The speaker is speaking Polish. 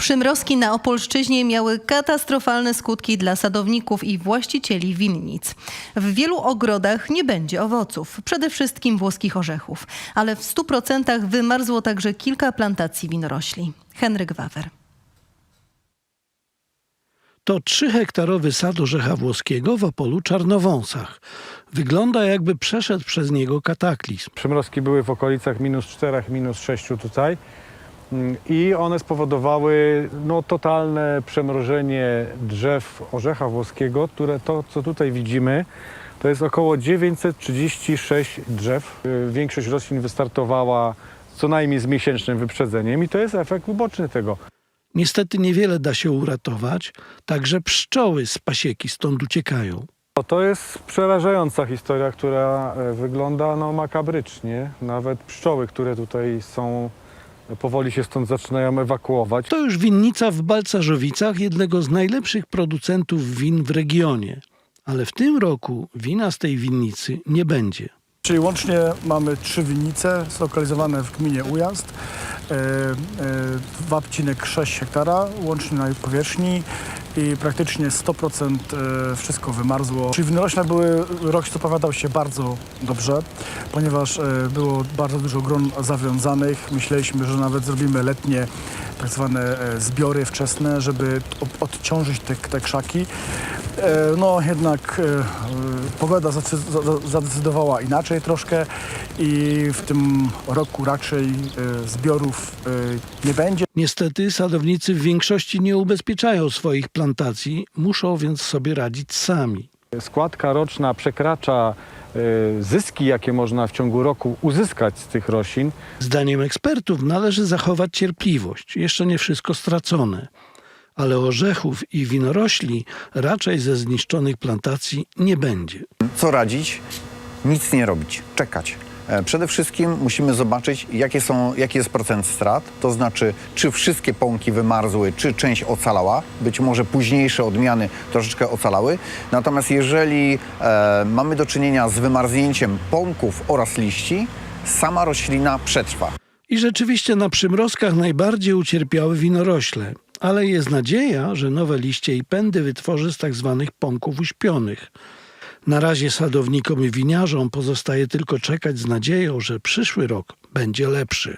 Przymrozki na Opolszczyźnie miały katastrofalne skutki dla sadowników i właścicieli winnic. W wielu ogrodach nie będzie owoców, przede wszystkim włoskich orzechów, ale w 100% wymarzło także kilka plantacji winorośli. Henryk Wawer. To trzyhektarowy sad orzecha włoskiego w Opolu Czarnowąsach. Wygląda jakby przeszedł przez niego kataklizm. Przymrozki były w okolicach minus 4, minus 6 tutaj i one spowodowały no, totalne przemrożenie drzew orzecha włoskiego, które to, co tutaj widzimy, to jest około 936 drzew. Większość roślin wystartowała co najmniej z miesięcznym wyprzedzeniem i to jest efekt uboczny tego. Niestety niewiele da się uratować, także pszczoły z pasieki stąd uciekają. No, To jest przerażająca historia, która e, wygląda no, makabrycznie. Nawet pszczoły, które tutaj są, powoli się stąd zaczynają ewakuować. To już winnica w Balcarzowicach, jednego z najlepszych producentów win w regionie. Ale w tym roku wina z tej winnicy nie będzie. Czyli łącznie mamy trzy winnice zlokalizowane w gminie Ujazd. E, e, Wapcinek 6 hektara łącznie na powierzchni i praktycznie 100% e, wszystko wymarzło. Czyli winorośle były, rok zapowiadał się bardzo dobrze, ponieważ e, było bardzo dużo gron zawiązanych. Myśleliśmy, że nawet zrobimy letnie tak zwane e, zbiory wczesne, żeby od- odciążyć te, te krzaki. E, No jednak e, pogoda zadecydowała inaczej troszkę i w tym roku raczej e, zbiorów nie będzie. Niestety sadownicy w większości nie ubezpieczają swoich plantacji, muszą więc sobie radzić sami. Składka roczna przekracza zyski, jakie można w ciągu roku uzyskać z tych roślin. Zdaniem ekspertów należy zachować cierpliwość. Jeszcze nie wszystko stracone. Ale orzechów i winorośli raczej ze zniszczonych plantacji nie będzie. Co radzić? Nic nie robić, czekać. E, Przede wszystkim musimy zobaczyć, jakie są, jaki jest procent strat, to znaczy, czy wszystkie pąki wymarzły, czy część ocalała. Być może późniejsze odmiany troszeczkę ocalały. Natomiast jeżeli e, mamy do czynienia z wymarznięciem pąków oraz liści, sama roślina przetrwa. I rzeczywiście na przymrozkach najbardziej ucierpiały winorośle. Ale jest nadzieja, że nowe liście i pędy wytworzy z tak zwanych pąków uśpionych. Na razie sadownikom i winiarzom pozostaje tylko czekać z nadzieją, że przyszły rok będzie lepszy.